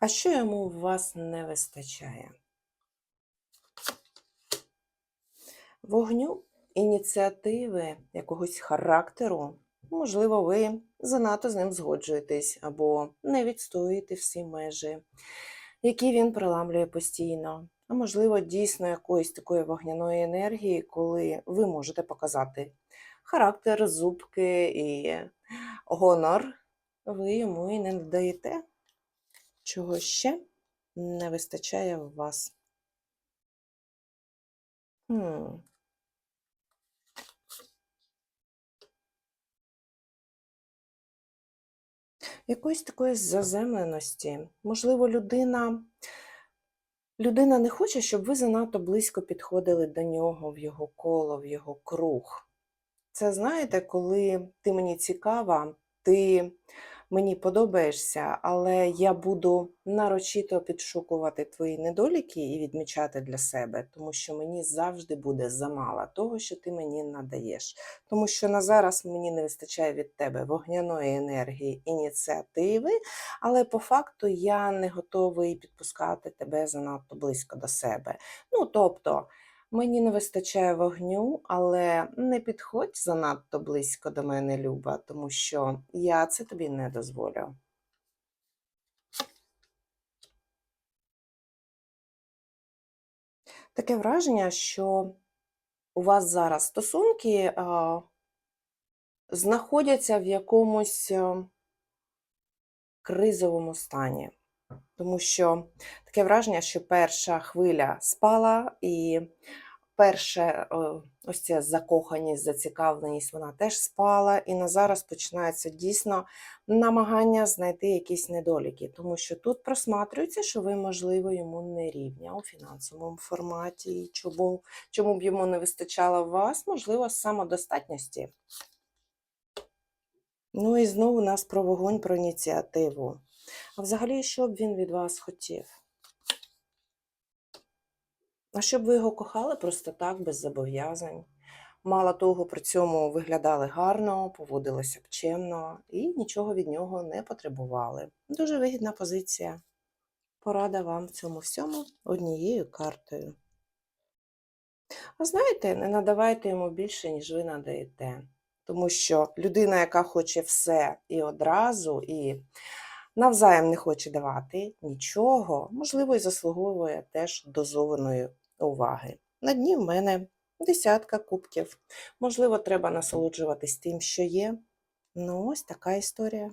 А що йому у вас не вистачає? Вогню, ініціативи, якогось характеру. Можливо, ви занадто з ним згоджуєтесь або не відстоюєте всі межі, які він проламлює постійно. А можливо, дійсно якоїсь такої вогняної енергії, коли ви можете показати характер, зубки і гонор, ви йому і не надаєте. Чого ще не вистачає в вас? Хм. Якоїсь такої заземленості. Можливо, людина, людина не хоче, щоб ви занадто близько підходили до нього, в його коло, в його круг. Це знаєте, коли ти мені цікава, ти мені подобаєшся, але я буду нарочито підшукувати твої недоліки і відмічати для себе, тому що мені завжди буде замало того, що ти мені надаєш. Тому що на зараз мені не вистачає від тебе вогняної енергії, ініціативи, але по факту я не готовий підпускати тебе занадто близько до себе. Ну, тобто. Мені не вистачає вогню, але не підходь занадто близько до мене, Люба, тому що я це тобі не дозволю. Таке враження, що у вас зараз стосунки а, знаходяться в якомусь кризовому стані. Тому що таке враження, що перша хвиля спала, і перша ось ця закоханість, зацікавленість, вона теж спала. І на зараз починається дійсно намагання знайти якісь недоліки, тому що тут просматрюється, що ви, можливо, йому не рівня у фінансовому форматі. Чому, чому б йому не вистачало вас, можливо, самодостатності. Ну і знову нас про вогонь, про ініціативу. А взагалі, що б він від вас хотів? А щоб ви його кохали просто так, без зобов'язань. Мало того, при цьому виглядали гарно, поводилися б чемно і нічого від нього не потребували. Дуже вигідна позиція. Порада вам в цьому всьому однією картою. А знаєте, не надавайте йому більше, ніж ви надаєте. Тому що людина, яка хоче все і одразу, і навзаєм не хоче давати нічого, можливо, і заслуговує теж дозованої уваги. На дні в мене десятка кубків. Можливо, треба насолоджуватись тим, що є. Ну, ось така історія.